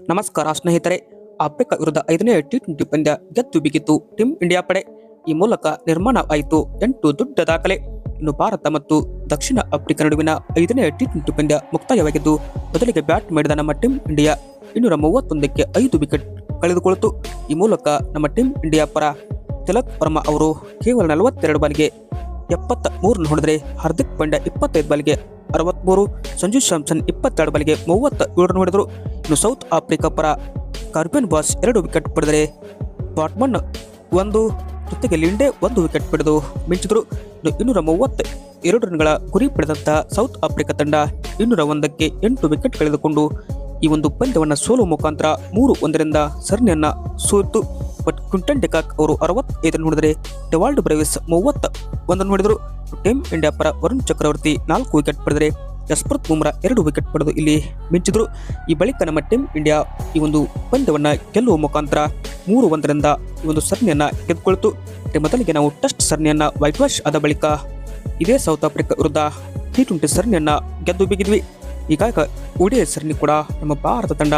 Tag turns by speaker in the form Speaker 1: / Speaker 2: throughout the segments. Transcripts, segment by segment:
Speaker 1: ನಮಸ್ಕಾರ ಸ್ನೇಹಿತರೆ. ಆಫ್ರಿಕಾ ವಿರುದ್ಧ ಐದನೇ ಟಿ ಟ್ವೆಂಟಿ ಪಂದ್ಯ ಗೆದ್ದು ಬಿಗಿತು. ಟೀಮ್ ಇಂಡಿಯಾ ಪಡೆ ಈ ಮೂಲಕ ನಿರ್ಮಾಣ ಆಯಿತು. ಎಂಟು ದೊಡ್ಡ ದಾಖಲೆ. ಇನ್ನು ಭಾರತ ಮತ್ತು ದಕ್ಷಿಣ ಆಫ್ರಿಕಾ ನಡುವಿನ ಐದನೇ ಟಿ ಟ್ವೆಂಟಿ ಪಂದ್ಯ ಮುಕ್ತಾಯವಾಗಿದ್ದು, ಮೊದಲಿಗೆ ಬ್ಯಾಟ್ ಮಾಡಿದ ನಮ್ಮ ಟೀಮ್ ಇಂಡಿಯಾ ಇನ್ನೂರ ಮೂವತ್ತೊಂದಕ್ಕೆ ಐದು ವಿಕೆಟ್ ಕಳೆದುಕೊಳ್ಳಿತು ಈ ಮೂಲಕ ನಮ್ಮ ಟೀಂ ಇಂಡಿಯಾ ಪರ ತಿಲಕ್ ವರ್ಮಾ ಅವರು ಕೇವಲ ನಲವತ್ತೆರಡು ಬಾಲ್ಗೆ ಎಪ್ಪತ್ತ ಮೂರನ್ನು ರನ್ ಹೊಡೆದರೆ ಹಾರ್ದಿಕ್ ಪಾಂಡ್ಯ ಇಪ್ಪತ್ತೈದು ಬಾಲಿಗೆ ಅರವತ್ಮೂರು, ಸಂಜು ಸ್ಯಾಮ್ಸನ್ ಇಪ್ಪತ್ತೆರಡು ಬಲಿಗೆ ಮೂವತ್ತ ಏಳು ರನ್ ಹೊಡೆದರು. ಇನ್ನು ಸೌತ್ ಆಫ್ರಿಕಾ ಪರ ಕಾರ್ಬಿಯನ್ ಬಾಸ್ ಎರಡು ವಿಕೆಟ್ ಪಡೆದರೆ ಬಾಟ್ಮನ್ ಒಂದು, ಜೊತೆಗೆ ಲಿಂಡೆ ಒಂದು ವಿಕೆಟ್ ಪಡೆದು ಮಿಂಚಿದರು. ಇನ್ನು ಇನ್ನೂರ ಮೂವತ್ತ ಎರಡು ರನ್ಗಳ ಗುರಿ ಪಡೆದಂತಹ ಸೌತ್ ಆಫ್ರಿಕಾ ತಂಡ ಇನ್ನೂರ ಒಂದಕ್ಕೆ ಎಂಟು ವಿಕೆಟ್ ಕಳೆದುಕೊಂಡು ಈ ಒಂದು ಪಂದ್ಯವನ್ನು ಸೋಲು ಮುಖಾಂತರ ಮೂರು ಒಂದರಿಂದ ಸರಣಿಯನ್ನು ಸೋತು. ಬಟ್ ಕ್ವಿಂಟನ್ ಡೆಕಾಕ್ ಅವರು ಅರವತ್ತೈದು ನೋಡಿದರೆ ಡೆವಾಲ್ಡ್ ಬ್ರೇವಿಸ್ ಮೂವತ್ತ ಒಂದನ್ನು ನೋಡಿದರು. ಟೀಮ್ ಇಂಡಿಯಾ ಪರ ವರುಣ್ ಚಕ್ರವರ್ತಿ ನಾಲ್ಕು ವಿಕೆಟ್ ಪಡೆದರೆ ಜಸ್ಪ್ರತ್ ಬುಮ್ರಾ ಎರಡು ವಿಕೆಟ್ ಪಡೆದು ಇಲ್ಲಿ ಮಿಂಚಿದ್ರು. ಈ ಬಳಿಕ ನಮ್ಮ ಟೀಮ್ ಇಂಡಿಯಾ ಈ ಒಂದು ಪಂದ್ಯವನ್ನು ಗೆಲ್ಲುವ ಮುಖಾಂತರ ಮೂರು ಒಂದರಿಂದ ಈ ಒಂದು ಸರಣಿಯನ್ನು ಗೆದ್ದುಕೊಳ್ತು ಮೊದಲಿಗೆ ನಾವು ಟೆಸ್ಟ್ ಸರಣಿಯನ್ನು ವೈಟ್ ವಾಶ್ ಆದ ಬಳಿಕ ಇದೇ ಸೌತ್ ಆಫ್ರಿಕಾ ವಿರುದ್ಧ ಟಿ ಟ್ವೆಂಟಿ ಸರಣಿಯನ್ನು ಗೆದ್ದು ಬಿಗಿದ್ವಿ. ಈಗಾಗ ಒಡಿಯ ಸರಣಿ ಕೂಡ ನಮ್ಮ ಭಾರತ ತಂಡ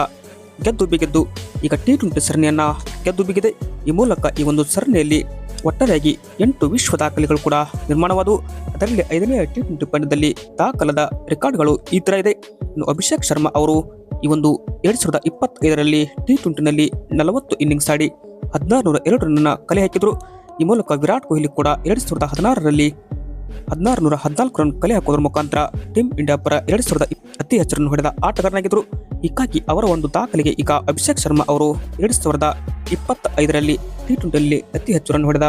Speaker 1: ಗೆದ್ದು ಬಿಗೆದ್ದು ಈಗ ಟಿ ಟ್ವೆಂಟಿ ಸರಣಿಯನ್ನು ಗೆದ್ದು ಬಿಗಿದೆ. ಈ ಮೂಲಕ ಈ ಒಂದು ಸರಣಿಯಲ್ಲಿ ಒಟ್ಟಾರೆಯಾಗಿ ಎಂಟು ವಿಶ್ವ ದಾಖಲೆಗಳು ಕೂಡ ನಿರ್ಮಾಣವಾದವು. ಅದರಲ್ಲಿ ಐದನೇ ಟಿ ಟ್ವೆಂಟಿ ಪಂದ್ಯದಲ್ಲಿ ದಾಖಲಾದ ರೆಕಾರ್ಡ್ಗಳು ಈ ಥರ ಇದೆ. ಇನ್ನು ಅಭಿಷೇಕ್ ಶರ್ಮಾ ಅವರು ಈ ಒಂದು ಎರಡು ಸಾವಿರದ ಇಪ್ಪತ್ತೈದರಲ್ಲಿ ಟಿ ಟ್ವೆಂಟಿನಲ್ಲಿ ನಲವತ್ತು ಇನ್ನಿಂಗ್ಸ್ ಆಡಿ ಹದಿನಾರು ನೂರ ಎರಡು ರನ್ನ ಕಲೆ ಹಾಕಿದ್ರು. ಈ ಮೂಲಕ ವಿರಾಟ್ ಕೊಹ್ಲಿ ಕೂಡ ಎರಡು ಸಾವಿರದ ಹದಿನಾರರಲ್ಲಿ ಹದಿನಾರು ನೂರ ಹದಿನಾಲ್ಕು ರನ್ ಕಲೆ ಹಾಕೋದ್ರ ಮುಖಾಂತರ ಟೀಮ್ ಇಂಡಿಯಾ ಪರ ಎರಡ್ ಸಾವಿರದ ಅತಿ ಹೆಚ್ಚು ರನ್ ಹೊಡೆದ ಆಟಗಾರನಾಗಿದ್ದರು ಹೀಗಾಗಿ ಅವರ ಒಂದು ದಾಖಲೆಗೆ ಈಗ ಅಭಿಷೇಕ್ ಶರ್ಮಾ ಅವರು ಎರಡು ಸಾವಿರದ ಇಪ್ಪತ್ತ ಐದರಲ್ಲಿ ಟಿ ಟ್ವೆಂಟಿಯಲ್ಲಿ ಅತಿ ಹೆಚ್ಚು ರನ್ ಹೊಡೆದ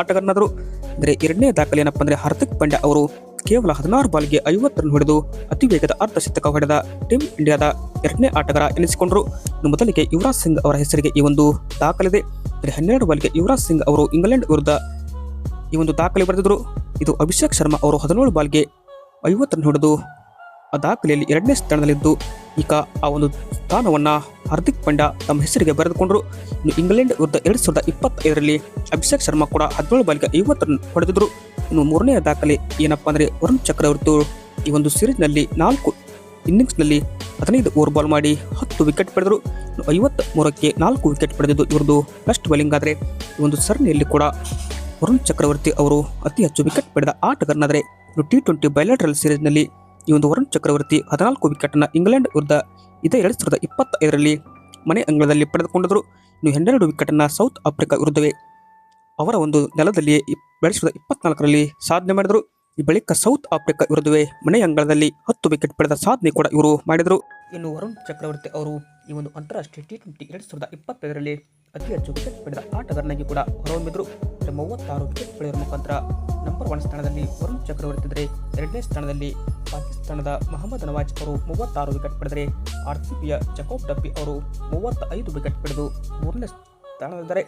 Speaker 1: ಆಟಗಾರನಾದರು. ಅಂದರೆ ಎರಡನೇ ದಾಖಲೆ ಏನಪ್ಪ ಅಂದರೆ ಹಾರ್ದಿಕ್ ಪಾಂಡ್ಯ ಅವರು ಕೇವಲ ಹದಿನಾರು ಬಾಲ್ಗೆ ಐವತ್ತು ರನ್ ಹೊಡೆದು ಅತಿ ವೇಗದ ಅರ್ಧ ಶತಕ ಹೊಡೆದ ಟೀಮ್ ಇಂಡಿಯಾದ ಎರಡನೇ ಆಟಗಾರ ಎನಿಸಿಕೊಂಡರು. ಇನ್ನು ಮೊದಲಿಗೆ ಯುವರಾಜ್ ಸಿಂಗ್ ಅವರ ಹೆಸರಿಗೆ ಈ ಒಂದು ದಾಖಲಿದೆ ಅಂದರೆ ಹನ್ನೆರಡು ಬಾಲ್ಗೆ ಯುವರಾಜ್ ಸಿಂಗ್ ಅವರು ಇಂಗ್ಲೆಂಡ್ ವಿರುದ್ಧ ಈ ಒಂದು ದಾಖಲೆ ಬರೆದಿದ್ದರು ಇದು ಅಭಿಷೇಕ್ ಶರ್ಮಾ ಅವರು ಹದಿನೇಳು ಬಾಲ್ಗೆ ಐವತ್ತು ರನ್ ಹೊಡೆದು ಆ ದಾಖಲೆಯಲ್ಲಿ ಎರಡನೇ ಸ್ಥಾನದಲ್ಲಿದ್ದು ಈಗ ಆ ಒಂದು ಸ್ಥಾನವನ್ನ ಹಾರ್ದಿಕ್ ಪಾಂಡ್ಯ ತಮ್ಮ ಹೆಸರಿಗೆ ಬರೆದುಕೊಂಡರು. ಇನ್ನು ಇಂಗ್ಲೆಂಡ್ ವಿರುದ್ಧ ಎರಡು ಸಾವಿರದ ಇಪ್ಪತ್ತೈದರಲ್ಲಿ ಅಭಿಷೇಕ್ ಶರ್ಮಾ ಕೂಡ ಹದಿನೇಳು ಬಾಲಿಗೆ ಐವತ್ತು ರನ್ ಹೊಡೆದಿದ್ರು ಇನ್ನು ಮೂರನೇ ದಾಖಲೆ ಏನಪ್ಪ ಅಂದರೆ ವರುಣ್ ಚಕ್ರವರ್ತಿ ಈ ಒಂದು ಸೀರೀಸ್ನಲ್ಲಿ ನಾಲ್ಕು ಇನ್ನಿಂಗ್ಸ್ನಲ್ಲಿ ಹದಿನೈದು ಓವರ್ ಬಾಲ್ ಮಾಡಿ ಹತ್ತು ವಿಕೆಟ್ ಪಡೆದರು. ಐವತ್ತ ಮೂರಕ್ಕೆ ನಾಲ್ಕು ವಿಕೆಟ್ ಪಡೆದಿದ್ದು ಇವರದು ಬೆಸ್ಟ್ ಬೌಲಿಂಗ್ ಆದರೆ ಈ ಒಂದು ಸರಣಿಯಲ್ಲಿ ಕೂಡ ವರುಣ್ ಚಕ್ರವರ್ತಿ ಅವರು ಅತಿ ಹೆಚ್ಚು ವಿಕೆಟ್ ಪಡೆದ ಆಟಗಾರನಾದರೆ ಟಿ ಟ್ವೆಂಟಿ ಬಯಲಾಟ್ರಲ್ ಸೀರೀಸ್ನಲ್ಲಿ ಈ ಒಂದು ವರುಣ್ ಚಕ್ರವರ್ತಿ ಹದಿನಾಲ್ಕು ವಿಕೆಟ್ನ ಇಂಗ್ಲೆಂಡ್ ವಿರುದ್ಧ ಇದೇ ಎರಡು ಸಾವಿರದ ಇಪ್ಪತ್ತೈದರಲ್ಲಿ ಮನೆ ಅಂಗಳದಲ್ಲಿ ಪಡೆದುಕೊಂಡಿದ್ದರು ಇನ್ನು ಹನ್ನೆರಡು ವಿಕೆಟನ್ನು ಸೌತ್ ಆಫ್ರಿಕಾ ವಿರುದ್ಧವೇ ಅವರ ಒಂದು ನೆಲದಲ್ಲಿ ಎರಡು ಸಾವಿರದ ಇಪ್ಪತ್ನಾಲ್ಕರಲ್ಲಿ ಸಾಧನೆ ಮಾಡಿದರು. ಈ ಬಳಿಕ ಸೌತ್ ಆಫ್ರಿಕಾ ವಿರುದ್ಧವೇ ಮನೆ ಅಂಗಳದಲ್ಲಿ ಹತ್ತು ವಿಕೆಟ್ ಪಡೆದ ಸಾಧನೆ ಕೂಡ ಇವರು ಮಾಡಿದರು. ಇನ್ನು ವರುಣ್ ಚಕ್ರವರ್ತಿ ಅವರು ಈ ಒಂದು ಅಂತಾರಾಷ್ಟ್ರೀಯ ಟಿ ಟ್ವೆಂಟಿ ಎರಡು ಸಾವಿರದ ಇಪ್ಪತ್ತೈದರಲ್ಲಿ ಅತಿ ಹೆಚ್ಚು ವಿಕೆಟ್ ಪಡೆದ ಆಟಗಾರನಾಗಿ ಕೂಡ ಹೊರಹೊಮ್ಮಿದ್ರು. ಮೂವತ್ತಾರು ವಿಕೆಟ್ ಪಡೆಯುವ ಮುಖಾಂತರ ನಂಬರ್ ಒನ್ ಸ್ಥಾನದಲ್ಲಿ ವರುಣ್ ಚಕ್ರವರ್ತಿ ಇದ್ದರೆ ಎರಡನೇ ಸ್ಥಾನದಲ್ಲಿ ಪಾಕಿಸ್ತಾನದ ಮೊಹಮ್ಮದ್ ನವಾಜ್ ಅವರು ಮೂವತ್ತಾರು ವಿಕೆಟ್ ಪಡೆದರೆ ಆರ್ ಸಿ ಪಿಯ ಜಕೋಬ್ ಡಬ್ಬಿ ಅವರು ಮೂವತ್ತ ಐದು ವಿಕೆಟ್ ಪಡೆದು ಮೂರನೇ ಸ್ಥಾನದಲ್ಲಿದ್ದಾರೆ.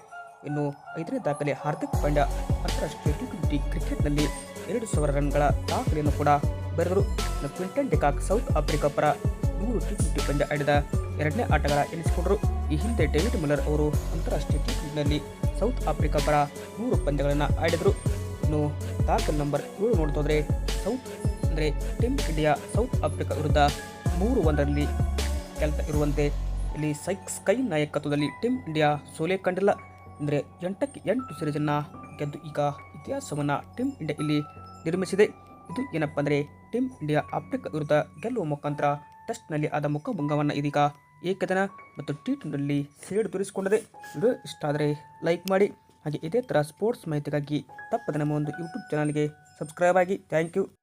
Speaker 1: ಇನ್ನು ಐದನೇ ದಾಖಲೆ ಹಾರ್ದಿಕ್ ಪಾಂಡ್ಯ ಅಂತಾರಾಷ್ಟ್ರೀಯ ಟಿ ಟ್ವೆಂಟಿ ಕ್ರಿಕೆಟ್ನಲ್ಲಿ ಎರಡು ಸಾವಿರ ರನ್ಗಳ ದಾಖಲೆಯನ್ನು ಕೂಡ ಬರೆದರು. ಕ್ವಿಂಟನ್ ಡೆಕಾಕ್ ಸೌತ್ ಆಫ್ರಿಕಾ ಪರ ಮೂರು ಟಿ ಟ್ವೆಂಟಿ ಪಂದ್ಯ ಆಡಿದ ಎರಡನೇ ಆಟಗಾರ ಎನಿಸಿಕೊಂಡರು. ಈ ಹಿಂದೆ ಡೇವಿಡ್ ಮಿಲ್ಲರ್ ಅವರು ಅಂತಾರಾಷ್ಟ್ರೀಯ ಟಿ ಸೌತ್ ಆಫ್ರಿಕಾ ಪರ ಮೂರು ಪಂದ್ಯಗಳನ್ನು ಆಡಿದರು. ಇನ್ನು ದಾಖಲೆ ನಂಬರ್ ಏಳು ನೋಡ್ತೋದ್ರೆ ಸೌತ್ ಅಂದರೆ ಟೀಮ್ ಇಂಡಿಯಾ ಸೌತ್ ಆಫ್ರಿಕಾ ವಿರುದ್ಧ ಮೂರು ಒಂದರಲ್ಲಿ ಕೆಲಸ ಇರುವಂತೆ ಇಲ್ಲಿ ಸೈಕ್ ಸ್ಕೈ ನಾಯಕತ್ವದಲ್ಲಿ ಟೀಮ್ ಇಂಡಿಯಾ ಸೋಲೆ ಕಂಡಿಲ್ಲ. ಅಂದರೆ ಎಂಟಕ್ಕೆ ಎಂಟು ಸಿರೀಸನ್ನು ಗೆದ್ದು ಈಗ ಇತಿಹಾಸವನ್ನು ಟೀಮ್ ಇಂಡಿಯಾ ಇಲ್ಲಿ ನಿರ್ಮಿಸಿದೆ. ಇದು ಏನಪ್ಪ ಅಂದರೆ ಟೀಮ್ ಇಂಡಿಯಾ ಆಫ್ರಿಕಾ ವಿರುದ್ಧ ಗೆಲ್ಲುವ ಮುಖಾಂತರ ಟೆಸ್ಟ್ನಲ್ಲಿ ಆದ ಮುಖಭಂಗವನ್ನು ಇದೀಗ ಏಕದಿನ ಮತ್ತು ಟಿ ಟ್ವೆಂಟಿಯಲ್ಲಿ ಸೇಡು ತೋರಿಸಿಕೊಂಡಿದೆ ವಿಡಿಯೋ ಇಷ್ಟ ಆದರೆ ಲೈಕ್ ಮಾಡಿ. ಹಾಗೆ ಇದೇ ಥರ ಸ್ಪೋರ್ಟ್ಸ್ ಮಾಹಿತಿಗಾಗಿ ತಪ್ಪದ ನಮ್ಮ ಒಂದು ಯೂಟ್ಯೂಬ್ ಚಾನಲ್ಗೆ ಸಬ್ಸ್ಕ್ರೈಬ್ ಆಗಿ. Thank you